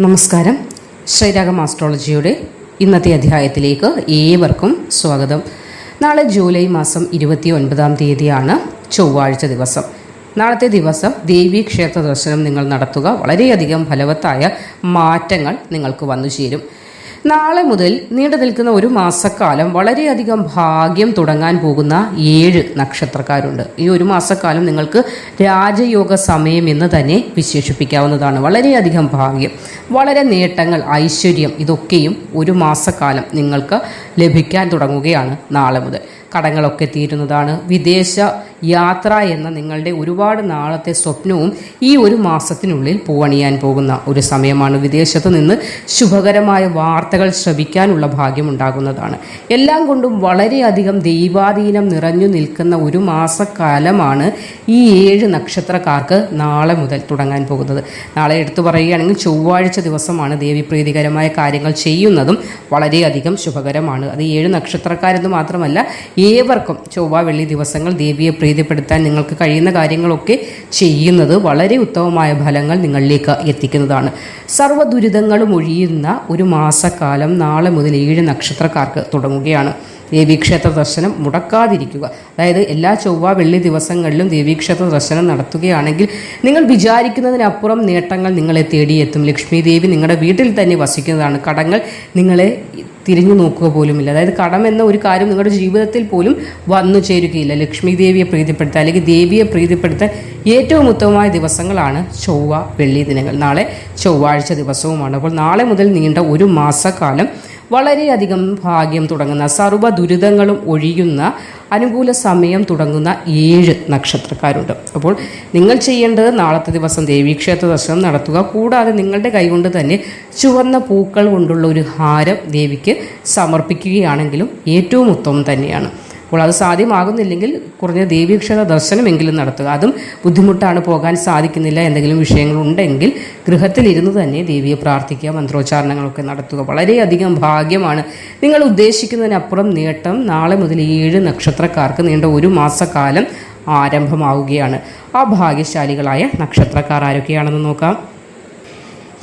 നമസ്കാരം. ശ്രീരാഗം ആസ്ട്രോളജിയുടെ ഇന്നത്തെ അധ്യായത്തിലേക്ക് ഏവർക്കും സ്വാഗതം. നാളെ ജൂലൈ മാസം ഇരുപത്തി ഒൻപതാം തീയതിയാണ് ചൊവ്വാഴ്ച ദിവസം. നാളത്തെ ദിവസം ദേവീ ക്ഷേത്ര ദർശനം നിങ്ങൾ നടത്തുക. വളരെയധികം ഫലവത്തായ മാറ്റങ്ങൾ നിങ്ങൾക്ക് വന്നു ചേരും നാളെ മുതൽ നീണ്ടു നിൽക്കുന്ന ഒരു മാസക്കാലം വളരെയധികം ഭാഗ്യം തുടങ്ങാൻ പോകുന്ന ഏഴ് നക്ഷത്രക്കാരുണ്ട്. ഈ ഒരു മാസക്കാലം നിങ്ങൾക്ക് രാജയോഗ സമയം എന്ന് തന്നെ വിശേഷിപ്പിക്കാവുന്നതാണ്. വളരെയധികം ഭാഗ്യം വളരെ നേട്ടങ്ങൾ ഐശ്വര്യം ഇതൊക്കെയും ഒരു മാസക്കാലം നിങ്ങൾക്ക് ലഭിക്കാൻ തുടങ്ങുകയാണ് നാളെ മുതൽ. കടങ്ങളൊക്കെ തീരുന്നതാണ്. വിദേശ യാത്ര എന്ന നിങ്ങളുടെ ഒരുപാട് നാളത്തെ സ്വപ്നവും ഈ ഒരു മാസത്തിനുള്ളിൽ പൂവണിയാൻ പോകുന്ന ഒരു സമയമാണ് വിദേശത്ത് നിന്ന് ശുഭകരമായ വാർത്തകൾ ശ്രവിക്കാനുള്ള ഭാഗ്യം ഉണ്ടാകുന്നതാണ് എല്ലാം കൊണ്ടും വളരെയധികം ദൈവാധീനം നിറഞ്ഞു നിൽക്കുന്ന ഒരു മാസക്കാലമാണ് ഈ ഏഴ് നക്ഷത്രക്കാർക്ക് നാളെ മുതൽ തുടങ്ങാൻ പോകുന്നത്. നാളെ എടുത്തു പറയുകയാണെങ്കിൽ ചൊവ്വാഴ്ച ദിവസമാണ് ദേവി പ്രീതികരമായ കാര്യങ്ങൾ ചെയ്യുന്നതും വളരെയധികം ശുഭകരമാണ്. അത് ഏഴ് നക്ഷത്രക്കാരെന്ന് മാത്രമല്ല ഏവർക്കും ചൊവ്വ വെള്ളി ദിവസങ്ങൾ ദേവിയെ പ്രീതിപ്പെടുത്താൻ നിങ്ങൾക്ക് കഴിയുന്ന കാര്യങ്ങളൊക്കെ ചെയ്യുന്നത് വളരെ ഉത്തമമായ ഫലങ്ങൾ നിങ്ങളിലേക്ക് എത്തിക്കുന്നതാണ്. സർവ ദുരിതങ്ങളും ഒഴിയുന്ന ഒരു മാസക്കാലം നാളെ മുതൽ ഏഴ് നക്ഷത്രക്കാർക്ക് തുടങ്ങുകയാണ്. ദേവീക്ഷേത്ര ദർശനം മുടക്കാതിരിക്കുക. അതായത് എല്ലാ ചൊവ്വ വെള്ളി ദിവസങ്ങളിലും ദേവീക്ഷേത്ര ദർശനം നടത്തുകയാണെങ്കിൽ നിങ്ങൾ വിചാരിക്കുന്നതിനപ്പുറം നേട്ടങ്ങൾ നിങ്ങളെ തേടിയെത്തും. ലക്ഷ്മി ദേവി നിങ്ങളുടെ വീട്ടിൽ തന്നെ വസിക്കുന്നതാണ്. കടങ്ങൾ നിങ്ങളെ തിരിഞ്ഞു നോക്കുക പോലുമില്ല. അതായത് കടം എന്ന ഒരു കാര്യം നിങ്ങളുടെ ജീവിതത്തിൽ പോലും വന്നു ചേരുകയില്ല. ലക്ഷ്മി ദേവിയെ പ്രീതിപ്പെടുത്താൻ അല്ലെങ്കിൽ ദേവിയെ പ്രീതിപ്പെടുത്താൻ ഏറ്റവും ഉത്തമമായ ദിവസങ്ങളാണ് ചൊവ്വ വെള്ളി ദിനങ്ങൾ. നാളെ ചൊവ്വാഴ്ച ദിവസവുമാണ്. അപ്പോൾ നാളെ മുതൽ നീണ്ട ഒരു മാസക്കാലം വളരെയധികം ഭാഗ്യം തുടങ്ങുന്ന സർവ ദുരിതങ്ങളും ഒഴിയുന്ന അനുകൂല സമയം തുടങ്ങുന്ന ഏഴ് നക്ഷത്രക്കാരുണ്ട്. അപ്പോൾ നിങ്ങൾ ചെയ്യേണ്ടത് നാളത്തെ ദിവസം ദേവീക്ഷേത്ര ദർശനം നടത്തുക. കൂടാതെ നിങ്ങളുടെ കൈകൊണ്ട് തന്നെ ചുവന്ന പൂക്കൾ കൊണ്ടുള്ള ഒരു ഹാരം ദേവിക്ക് സമർപ്പിക്കുകയാണെങ്കിലും ഏറ്റവും ഉത്തമം തന്നെയാണ്. അപ്പോൾ അത് സാധ്യമാകുന്നില്ലെങ്കിൽ കുറഞ്ഞ ദേവീക്ഷേത്ര ദർശനമെങ്കിലും നടത്തുക. അതും ബുദ്ധിമുട്ടാണ് പോകാൻ സാധിക്കുന്നില്ല എന്തെങ്കിലും വിഷയങ്ങളുണ്ടെങ്കിൽ ഗൃഹത്തിലിരുന്ന് തന്നെ ദേവിയെ പ്രാർത്ഥിക്കുക മന്ത്രോച്ചാരണങ്ങളൊക്കെ നടത്തുക. വളരെയധികം ഭാഗ്യമാണ്. നിങ്ങൾ ഉദ്ദേശിക്കുന്നതിനപ്പുറം നേട്ടം നാളെ മുതൽ ഏഴ് നക്ഷത്രക്കാർക്ക് നീണ്ട ഒരു മാസക്കാലം ആരംഭമാവുകയാണ്. ആ ഭാഗ്യശാലികളായ നക്ഷത്രക്കാർ ആരൊക്കെയാണെന്ന് നോക്കാം.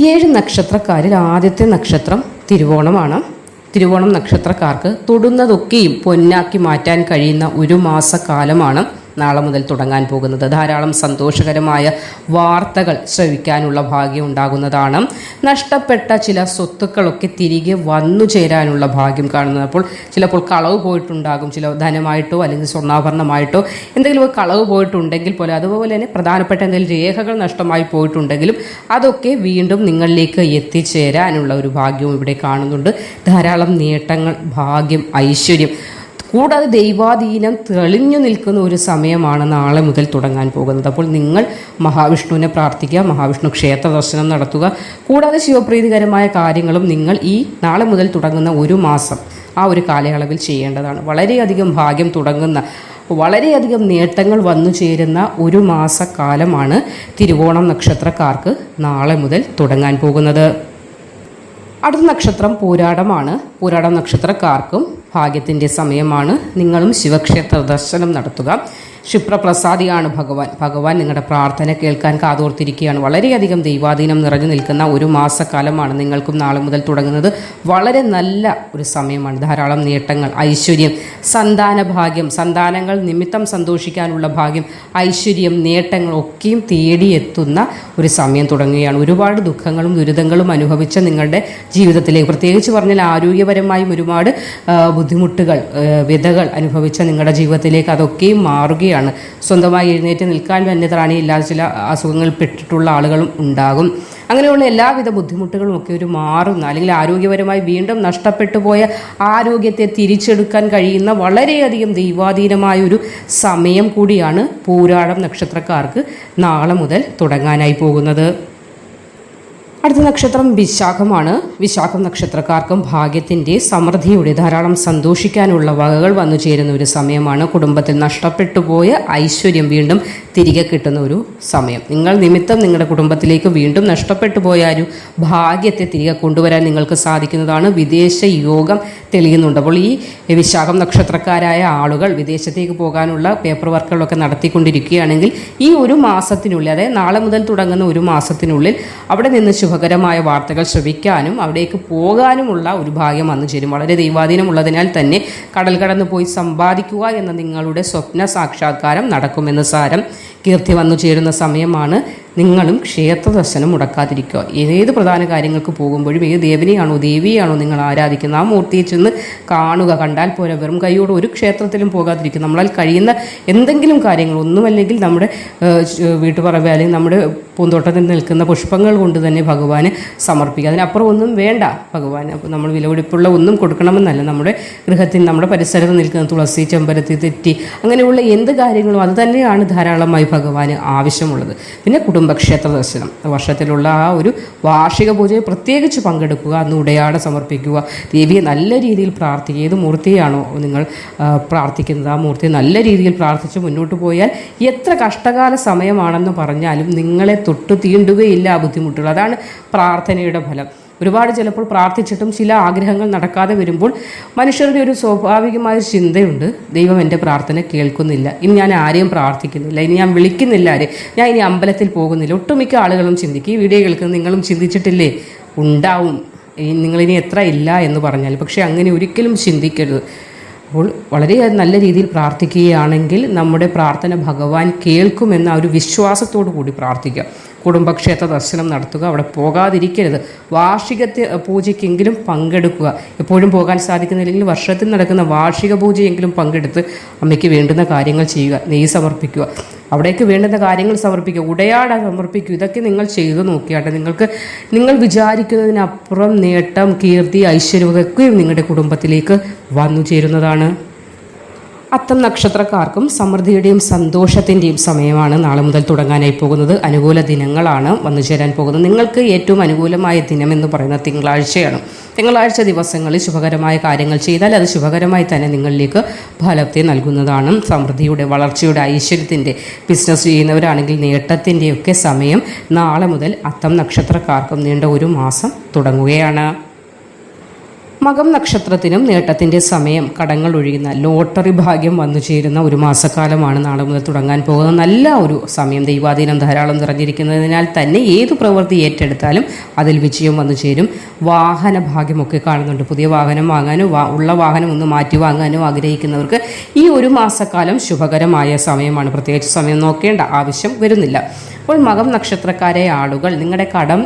ഏഴ് നക്ഷത്രക്കാരിൽ ആദ്യത്തെ നക്ഷത്രം തിരുവോണമാണ്. തിരുവോണം നക്ഷത്രക്കാർക്ക് തൊടുന്നതൊക്കെയും പൊന്നാക്കി മാറ്റാൻ കഴിയുന്ന ഒരു മാസക്കാലമാണ് നാളെ മുതൽ തുടങ്ങാൻ പോകുന്നത്. ധാരാളം സന്തോഷകരമായ വാർത്തകൾ ശ്രവിക്കാനുള്ള ഭാഗ്യം ഉണ്ടാകുന്നതാണ്. നഷ്ടപ്പെട്ട ചില സ്വത്തുക്കളൊക്കെ തിരികെ വന്നു ചേരാനുള്ള ഭാഗ്യം കാണുന്നത്. അപ്പോൾ ചിലപ്പോൾ കളവ് പോയിട്ടുണ്ടാകും. ചില ധനമായിട്ടോ അല്ലെങ്കിൽ സ്വർണാഭരണമായിട്ടോ എന്തെങ്കിലും കളവ് പോയിട്ടുണ്ടെങ്കിൽ പോലെ അതുപോലെ തന്നെ പ്രധാനപ്പെട്ട എന്തെങ്കിലും രേഖകൾ നഷ്ടമായി പോയിട്ടുണ്ടെങ്കിലും അതൊക്കെ വീണ്ടും നിങ്ങളിലേക്ക് എത്തിച്ചേരാനുള്ള ഒരു ഭാഗ്യവും ഇവിടെ കാണുന്നുണ്ട്. ധാരാളം നേട്ടങ്ങൾ ഭാഗ്യം ഐശ്വര്യം. കൂടാതെ ദൈവാധീനം തെളിഞ്ഞു നിൽക്കുന്ന ഒരു സമയമാണ് നാളെ മുതൽ തുടങ്ങാൻ പോകുന്നത്. അപ്പോൾ നിങ്ങൾ മഹാവിഷ്ണുവിനെ പ്രാർത്ഥിക്കുക മഹാവിഷ്ണു ക്ഷേത്ര ദർശനം നടത്തുക. കൂടാതെ ശിവപ്രീതികരമായ കാര്യങ്ങളും നിങ്ങൾ ഈ നാളെ മുതൽ തുടങ്ങുന്ന ഒരു മാസം ആ ഒരു കാലയളവിൽ ചെയ്യേണ്ടതാണ്. വളരെയധികം ഭാഗ്യം തുടങ്ങുന്ന വളരെയധികം നേട്ടങ്ങൾ വന്നു ചേരുന്ന ഒരു മാസക്കാലമാണ് തിരുവോണം നക്ഷത്രക്കാർക്ക് നാളെ മുതൽ തുടങ്ങാൻ പോകുന്നത്. അടുത്ത നക്ഷത്രം പൂരാടമാണ്. പൂരാടം നക്ഷത്രക്കാർക്കും ഭാഗ്യത്തിന്റെ സമയമാണ്. നിങ്ങളും ശിവക്ഷേത്ര ദർശനം നടത്തുക. ക്ഷിപ്രപ്രസാദിയാണ് ഭഗവാൻ. ഭഗവാൻ നിങ്ങളുടെ പ്രാർത്ഥന കേൾക്കാൻ കാതോർത്തിരിക്കുകയാണ്. വളരെയധികം ദൈവാധീനം നിറഞ്ഞു നിൽക്കുന്ന ഒരു മാസക്കാലമാണ് നിങ്ങൾക്കും നാളെ മുതൽ തുടങ്ങുന്നത്. വളരെ നല്ല ഒരു സമയമാണ്. ധാരാളം നേട്ടങ്ങൾ ഐശ്വര്യം സന്താന ഭാഗ്യം സന്താനങ്ങൾ നിമിത്തം സന്തോഷിക്കാനുള്ള ഭാഗ്യം ഐശ്വര്യം നേട്ടങ്ങൾ ഒക്കെയും തേടിയെത്തുന്ന ഒരു സമയം തുടങ്ങുകയാണ്. ഒരുപാട് ദുഃഖങ്ങളും ദുരിതങ്ങളും അനുഭവിച്ച നിങ്ങളുടെ ജീവിതത്തിലേക്ക് പ്രത്യേകിച്ച് പറഞ്ഞാൽ ആരോഗ്യപരമായും ഒരുപാട് ബുദ്ധിമുട്ടുകൾ വിധകൾ അനുഭവിച്ച നിങ്ങളുടെ ജീവിതത്തിലേക്ക് അതൊക്കെയും മാറുകയാണ്. സ്വന്തമായി എഴുന്നേറ്റ് നിൽക്കാൻ തന്നെ ത്രാണിയില്ലാതെ ചില അസുഖങ്ങൾ പെട്ടിട്ടുള്ള ആളുകളും ഉണ്ടാകും. അങ്ങനെയുള്ള എല്ലാവിധ ബുദ്ധിമുട്ടുകളും ഒക്കെ ഒരു മാറുന്ന. അല്ലെങ്കിൽ ആരോഗ്യപരമായി വീണ്ടും നഷ്ടപ്പെട്ടു പോയ ആരോഗ്യത്തെ തിരിച്ചെടുക്കാൻ കഴിയുന്ന വളരെയധികം ദൈവാധീനമായ ഒരു സമയം കൂടിയാണ് പൂരാടം നക്ഷത്രക്കാർക്ക് നാളെ മുതൽ തുടങ്ങാനായി പോകുന്നത്. അടുത്ത നക്ഷത്രം വിശാഖമാണ്. വിശാഖം നക്ഷത്രക്കാർക്കും ഭാഗ്യത്തിന്റെ സമൃദ്ധിയുടെ ധാരാളം സന്തോഷിക്കാനുള്ള വകകൾ വന്നു ചേരുന്ന ഒരു സമയമാണ്. കുടുംബത്തിൽ നഷ്ടപ്പെട്ടു പോയ ഐശ്വര്യം വീണ്ടും തിരികെ കിട്ടുന്ന ഒരു സമയം. നിങ്ങൾ നിമിത്തം നിങ്ങളുടെ കുടുംബത്തിലേക്ക് വീണ്ടും നഷ്ടപ്പെട്ടു പോയ ഭാഗ്യത്തെ തിരികെ കൊണ്ടുവരാൻ നിങ്ങൾക്ക് സാധിക്കുന്നതാണ് വിദേശ യോഗം തെളിയുന്നുണ്ട്. അപ്പോൾ ഈ വിശാഖം നക്ഷത്രക്കാരായ ആളുകൾ വിദേശത്തേക്ക് പോകാനുള്ള പേപ്പർ വർക്കുകളൊക്കെ നടത്തിക്കൊണ്ടിരിക്കുകയാണെങ്കിൽ ഈ ഒരു മാസത്തിനുള്ളിൽ അതായത് നാളെ മുതൽ തുടങ്ങുന്ന ഒരു മാസത്തിനുള്ളിൽ അവിടെ നിന്ന് ശുഭ ശുഭകരമായ വാർത്തകൾ ശ്രവിക്കാനും അവിടേക്ക് പോകാനുമുള്ള ഒരു ഭാഗ്യം വന്നു ചേരും. വളരെ ദൈവാധീനമുള്ളതിനാൽ തന്നെ കടൽ കടന്നു പോയി സമ്പാദിക്കുക എന്ന നിങ്ങളുടെ സ്വപ്ന സാക്ഷാത്കാരം നടക്കുമെന്ന് സാരം കീർത്തി വന്നു ചേരുന്ന സമയമാണ് നിങ്ങളും ക്ഷേത്ര ദർശനം മുടക്കാതിരിക്കുക. ഏത് പ്രധാന കാര്യങ്ങൾക്ക് പോകുമ്പോഴും ഏത് ദേവനെയാണോ ദേവിയാണോ നിങ്ങൾ ആരാധിക്കുന്നത് ആ മൂർത്തിയെ ചെന്ന് കാണുക കണ്ടാൽ പോലെ വെറും കൈയോട് ഒരു ക്ഷേത്രത്തിലും പോകാതിരിക്കുക. നമ്മളാൽ കഴിയുന്ന എന്തെങ്കിലും കാര്യങ്ങൾ ഒന്നുമല്ലെങ്കിൽ നമ്മുടെ വീട്ടുപറമ്പ് അല്ലെങ്കിൽ നമ്മുടെ പൂന്തോട്ടത്തിൽ നിൽക്കുന്ന പുഷ്പങ്ങൾ കൊണ്ട് തന്നെ ഭഗവാന് സമർപ്പിക്കുക. അതിനപ്പുറം ഒന്നും വേണ്ട ഭഗവാൻ അപ്പോൾ നമ്മൾ വിലപിടിപ്പുള്ള ഒന്നും കൊടുക്കണമെന്നല്ല. നമ്മുടെ ഗൃഹത്തിൽ നമ്മുടെ പരിസരത്ത് നിൽക്കുന്ന തുളസി ചെമ്പരത്തി തെറ്റി അങ്ങനെയുള്ള എന്ത് കാര്യങ്ങളും അത് തന്നെയാണ് ധാരാളമായി ഭഗവാന് ആവശ്യമുള്ളത്. പിന്നെ കുടുംബക്ഷേത്ര ദർശനം വർഷത്തിലുള്ള ആ ഒരു വാർഷിക പൂജയിൽ പ്രത്യേകിച്ച് പങ്കെടുക്കുക അന്ന് ഉടയാട സമർപ്പിക്കുക ദേവിയെ നല്ല രീതിയിൽ പ്രാർത്ഥിക്കുക ഏത് മൂർത്തിയാണോ നിങ്ങൾ പ്രാർത്ഥിക്കുന്നത്. ആ മൂർത്തി നല്ല രീതിയിൽ പ്രാർത്ഥിച്ച് മുന്നോട്ട് പോയാൽ എത്ര കഷ്ടകാല സമയമാണെന്ന് പറഞ്ഞാലും നിങ്ങളെ തൊട്ടു തീണ്ടുകയില്ല ആ ബുദ്ധിമുട്ടുകൾ. അതാണ് പ്രാർത്ഥനയുടെ ഫലം. ഒരുപാട് ചിലപ്പോൾ പ്രാർത്ഥിച്ചിട്ടും ചില ആഗ്രഹങ്ങൾ നടക്കാതെ വരുമ്പോൾ മനുഷ്യരുടെ ഒരു സ്വാഭാവികമായ ചിന്തയുണ്ട്. ദൈവം എന്റെ പ്രാർത്ഥന കേൾക്കുന്നില്ല. ഇനി ഞാൻ ആരെയും പ്രാർത്ഥിക്കുന്നില്ല. ഇനി ഞാൻ വിളിക്കുന്നില്ല ആരെ. ഞാൻ ഇനി അമ്പലത്തിൽ പോകുന്നില്ല. ഒട്ടുമിക്ക ആളുകളും ചിന്തിക്കും ഈ വീഡിയോ കേൾക്കുന്ന നിങ്ങളും ചിന്തിച്ചിട്ടില്ലേ? ഉണ്ടാവും. നിങ്ങളിനി എത്ര ഇല്ല എന്ന് പറഞ്ഞാൽ. പക്ഷേ അങ്ങനെ ഒരിക്കലും ചിന്തിക്കരുത്. അപ്പോൾ വളരെ നല്ല രീതിയിൽ പ്രാർത്ഥിക്കുകയാണെങ്കിൽ നമ്മുടെ പ്രാർത്ഥന ഭഗവാൻ കേൾക്കുമെന്ന ഒരു വിശ്വാസത്തോടു കൂടി പ്രാർത്ഥിക്കുക. കുടുംബക്ഷേത്ര ദർശനം നടത്തുക അവിടെ പോകാതിരിക്കരുത്. വാർഷിക പൂജയ്ക്കെങ്കിലും പങ്കെടുക്കുക. എപ്പോഴും പോകാൻ സാധിക്കുന്നില്ലെങ്കിൽ വർഷത്തിൽ നടക്കുന്ന വാർഷിക പൂജയെങ്കിലും പങ്കെടുത്ത് അമ്മയ്ക്ക് വേണ്ടുന്ന കാര്യങ്ങൾ ചെയ്യുക നെയ്യ് സമർപ്പിക്കുക. അവിടേക്ക് വേണ്ടുന്ന കാര്യങ്ങൾ സമർപ്പിക്കുക ഉടയാട സമർപ്പിക്കുക. ഇതൊക്കെ നിങ്ങൾ ചെയ്തു നോക്കിയാട്ടെ. നിങ്ങൾക്ക് നിങ്ങൾ വിചാരിക്കുന്നതിനപ്പുറം നേട്ടം കീർത്തി ഐശ്വര്യമൊക്കെയും നിങ്ങളുടെ കുടുംബത്തിലേക്ക് വന്നു ചേരുന്നതാണ്. അത്തം നക്ഷത്രക്കാർക്കും സമൃദ്ധിയുടെയും സന്തോഷത്തിന്റെയും സമയമാണ് നാളെ മുതൽ തുടങ്ങാനായി പോകുന്നത്. അനുകൂല ദിനങ്ങളാണ് വന്നു ചേരാൻ പോകുന്നത്. നിങ്ങൾക്ക് ഏറ്റവും അനുകൂലമായ ദിനം എന്ന് പറയുന്നത് തിങ്കളാഴ്ചയാണ്. തിങ്കളാഴ്ച ദിവസങ്ങളിൽ ശുഭകരമായ കാര്യങ്ങൾ ചെയ്താൽ അത് ശുഭകരമായി തന്നെ നിങ്ങളിലേക്ക് ഫലത്തെ നൽകുന്നതാണ്. സമൃദ്ധിയുടെ വളർച്ചയുടെ ഐശ്വര്യത്തിന്റെ ബിസിനസ് ചെയ്യുന്നവരാണെങ്കിൽ നേട്ടത്തിന്റെയൊക്കെ സമയം നാളെ മുതൽ അത്തം നക്ഷത്രക്കാർക്കും നീണ്ട ഒരു മാസം തുടങ്ങുകയാണ്. മകം നക്ഷത്രത്തിനും നേട്ടത്തിന്റെ സമയം. കടങ്ങൾ ഒഴിയുന്ന ലോട്ടറി ഭാഗ്യം വന്നു ചേരുന്ന ഒരു മാസക്കാലമാണ് നാളെ മുതൽ തുടങ്ങാൻ പോകുന്ന നല്ല ഒരു സമയം. ദൈവാധീനം ധാരാളം നിറഞ്ഞിരിക്കുന്നതിനാൽ തന്നെ ഏത് പ്രവൃത്തി ഏറ്റെടുത്താലും അതിൽ വിജയം വന്നു ചേരും. വാഹന ഭാഗ്യമൊക്കെ കാണുന്നുണ്ട്. പുതിയ വാഹനം വാങ്ങാനോ ഉള്ള വാഹനം ഒന്ന് മാറ്റി വാങ്ങാനോ ആഗ്രഹിക്കുന്നവർക്ക് ഈ ഒരു മാസക്കാലം ശുഭകരമായ സമയമാണ്. പ്രത്യേകിച്ച് സമയം നോക്കേണ്ട ആവശ്യം വരുന്നില്ല. അപ്പോൾ മകം നക്ഷത്രക്കാരെ ആളുകൾ നിങ്ങളുടെ കടം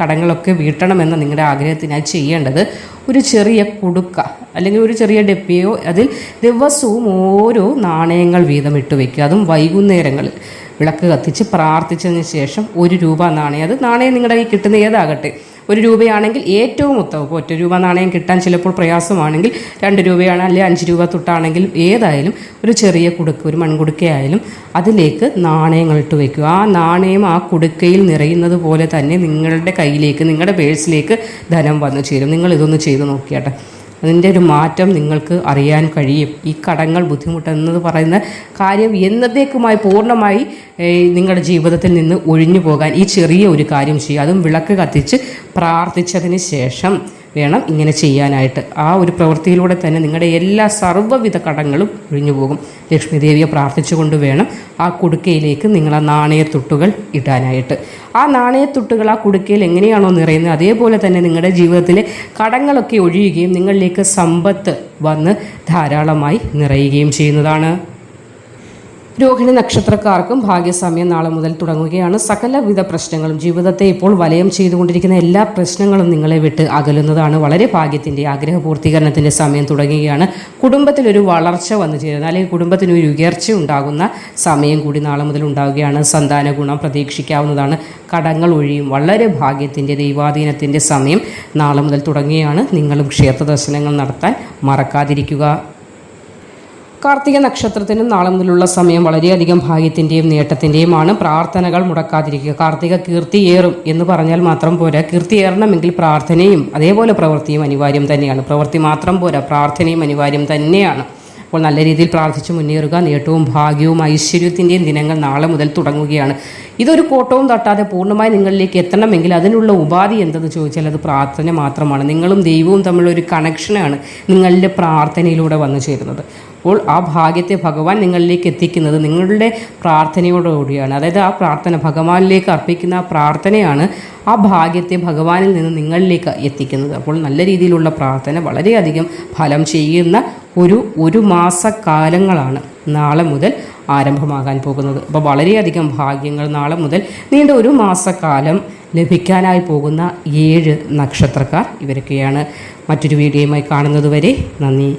കടങ്ങളൊക്കെ വീട്ടണമെന്ന നിങ്ങളുടെ ആഗ്രഹത്തിനായി ചെയ്യേണ്ടത് ഒരു ചെറിയ കുടുക്ക അല്ലെങ്കിൽ ഒരു ചെറിയ ഡെപ്പിയോ അതിൽ ദിവസവും ഓരോ നാണയങ്ങൾ വീതം ഇട്ട് വയ്ക്കുക അതും വൈകുന്നേരങ്ങളിൽ വിളക്ക് കത്തിച്ച് പ്രാർത്ഥിച്ചതിന് ശേഷം ഒരു രൂപ നാണയം. അത് നാണയം നിങ്ങളുടെ കിട്ടുന്ന ഏതാകട്ടെ. ഒരു രൂപയാണെങ്കിൽ ഏറ്റവും ഉത്തമം. ഇപ്പോൾ ഒറ്റ രൂപ നാണയം കിട്ടാൻ ചിലപ്പോൾ പ്രയാസമാണെങ്കിൽ രണ്ട് രൂപയാണ് അല്ലെങ്കിൽ അഞ്ച് രൂപ തൊട്ടാണെങ്കിൽ ഏതായാലും ഒരു ചെറിയ കുടുക്ക ഒരു മൺകുടുക്കയായാലും അതിലേക്ക് നാണയങ്ങൾ ഇട്ട് വയ്ക്കുക ആ നാണയം ആ കുടുക്കയിൽ നിറയുന്നത് പോലെ തന്നെ നിങ്ങളുടെ കയ്യിലേക്ക് നിങ്ങളുടെ പേഴ്സിലേക്ക് ധനം വന്നു ചേരും. നിങ്ങൾ ഇതൊന്ന് ചെയ്ത് നോക്കിയാട്ടെ. അതിന്റെ ഒരു മാറ്റം നിങ്ങൾക്ക് അറിയാൻ കഴിയും. ഈ കടങ്ങൾ ബുദ്ധിമുട്ടെന്നത് പറയുന്ന കാര്യം എന്നതേക്കുമായി പൂർണമായി നിങ്ങളുടെ ജീവിതത്തിൽ നിന്ന് ഒഴിഞ്ഞു പോകാൻ ഈ ചെറിയ ഒരു കാര്യം ചെയ്യുക. അതും വിളക്ക് കത്തിച്ച് പ്രാർത്ഥിച്ചതിന് ശേഷം വേണം ഇങ്ങനെ ചെയ്യാനായിട്ട്. ആ ഒരു പ്രവൃത്തിയിലൂടെ തന്നെ നിങ്ങളുടെ എല്ലാ സർവവിധ കടങ്ങളും ഒഴിഞ്ഞു പോകും. ലക്ഷ്മി ദേവിയെ പ്രാർത്ഥിച്ചുകൊണ്ട് വേണം ആ കുടുക്കയിലേക്ക് നിങ്ങൾ ആ നാണയത്തുട്ടുകൾ ഇടാനായിട്ട്. ആ നാണയത്തുട്ടുകൾ ആ കുടുക്കയിൽ എങ്ങനെയാണോ നിറയുന്നത് അതേപോലെ തന്നെ നിങ്ങളുടെ ജീവിതത്തിലെ കടങ്ങളൊക്കെ ഒഴിയുകയും നിങ്ങളിലേക്ക് സമ്പത്ത് വന്ന് ധാരാളമായി നിറയുകയും ചെയ്യുന്നതാണ്. രോഹിണി നക്ഷത്രക്കാർക്കും ഭാഗ്യസമയം നാളെ മുതൽ തുടങ്ങുകയാണ്. സകലവിധ പ്രശ്നങ്ങളും ജീവിതത്തെ ഇപ്പോൾ വലയം ചെയ്തുകൊണ്ടിരിക്കുന്ന എല്ലാ പ്രശ്നങ്ങളും നിങ്ങളെ വിട്ട് അകലുന്നതാണ്. വളരെ ഭാഗ്യത്തിന്റെ ആഗ്രഹ പൂർത്തീകരണത്തിന്റെ സമയം തുടങ്ങുകയാണ്. കുടുംബത്തിലൊരു വളർച്ച വന്നു ചേരുന്ന. അല്ലെങ്കിൽ കുടുംബത്തിന് ഒരു ഉയർച്ച ഉണ്ടാകുന്ന സമയം കൂടി നാളെ മുതൽ ഉണ്ടാവുകയാണ്. സന്താന ഗുണം പ്രതീക്ഷിക്കാവുന്നതാണ്. കടങ്ങൾ ഒഴിയും. വളരെ ഭാഗ്യത്തിന്റെ ദൈവാധീനത്തിന്റെ സമയം നാളെ മുതൽ തുടങ്ങുകയാണ്. നിങ്ങളും ക്ഷേത്ര ദർശനങ്ങൾ നടത്താൻ മറക്കാതിരിക്കുക. കാർത്തിക നക്ഷത്രത്തിന് നാളെ മുതലുള്ള സമയം വളരെയധികം ഭാഗ്യത്തിന്റെയും നേട്ടത്തിന്റെയുമാണ് പ്രാർത്ഥനകൾ മുടക്കാതിരിക്കുക. കാർത്തിക കീർത്തി ഏറും എന്ന് പറഞ്ഞാൽ മാത്രം പോരാ. കീർത്തി ഏറണമെങ്കിൽ പ്രാർത്ഥനയും അതേപോലെ പ്രവൃത്തിയും അനിവാര്യം തന്നെയാണ്. പ്രവൃത്തി മാത്രം പോരാ. പ്രാർത്ഥനയും അനിവാര്യം തന്നെയാണ്. അപ്പോൾ നല്ല രീതിയിൽ പ്രാർത്ഥിച്ച് മുന്നേറുക. നേട്ടവും ഭാഗ്യവും ഐശ്വര്യത്തിന്റെയും ദിനങ്ങൾ നാളെ മുതൽ തുടങ്ങുകയാണ്. ഇതൊരു കോട്ടവും തട്ടാതെ പൂർണമായി നിങ്ങളിലേക്ക് എത്തണമെങ്കിൽ അതിനുള്ള ഉപാധി എന്തെന്ന് ചോദിച്ചാൽ അത് പ്രാർത്ഥന മാത്രമാണ്. നിങ്ങളും ദൈവവും തമ്മിലുള്ള ഒരു കണക്ഷനാണ് നിങ്ങളുടെ പ്രാർത്ഥനയിലൂടെ വന്നു ചേരുന്നത്. അപ്പോൾ ആ ഭാഗ്യത്തെ ഭഗവാൻ നിങ്ങളിലേക്ക് എത്തിക്കുന്നത് നിങ്ങളുടെ പ്രാർത്ഥനയോടുകൂടിയാണ് അതായത് ആ പ്രാർത്ഥന ഭഗവാനിലേക്ക് അർപ്പിക്കുന്ന ആ പ്രാർത്ഥനയാണ് ആ ഭാഗ്യത്തെ ഭഗവാനിൽ നിന്ന് നിങ്ങളിലേക്ക് എത്തിക്കുന്നത്. അപ്പോൾ നല്ല രീതിയിലുള്ള പ്രാർത്ഥന വളരെയധികം ഫലം ചെയ്യുന്ന ഒരു ഒരു മാസക്കാലങ്ങളാണ് നാളെ മുതൽ ആരംഭമാകാൻ പോകുന്നത്. അപ്പോൾ വളരെയധികം ഭാഗ്യങ്ങൾ നാളെ മുതൽ നീണ്ട ഒരു മാസക്കാലം ലഭിക്കാനായി പോകുന്ന ഏഴ് നക്ഷത്രക്കാർ ഇവരൊക്കെയാണ്. മറ്റൊരു വീഡിയോയുമായി കാണുന്നതുവരെ നന്ദി.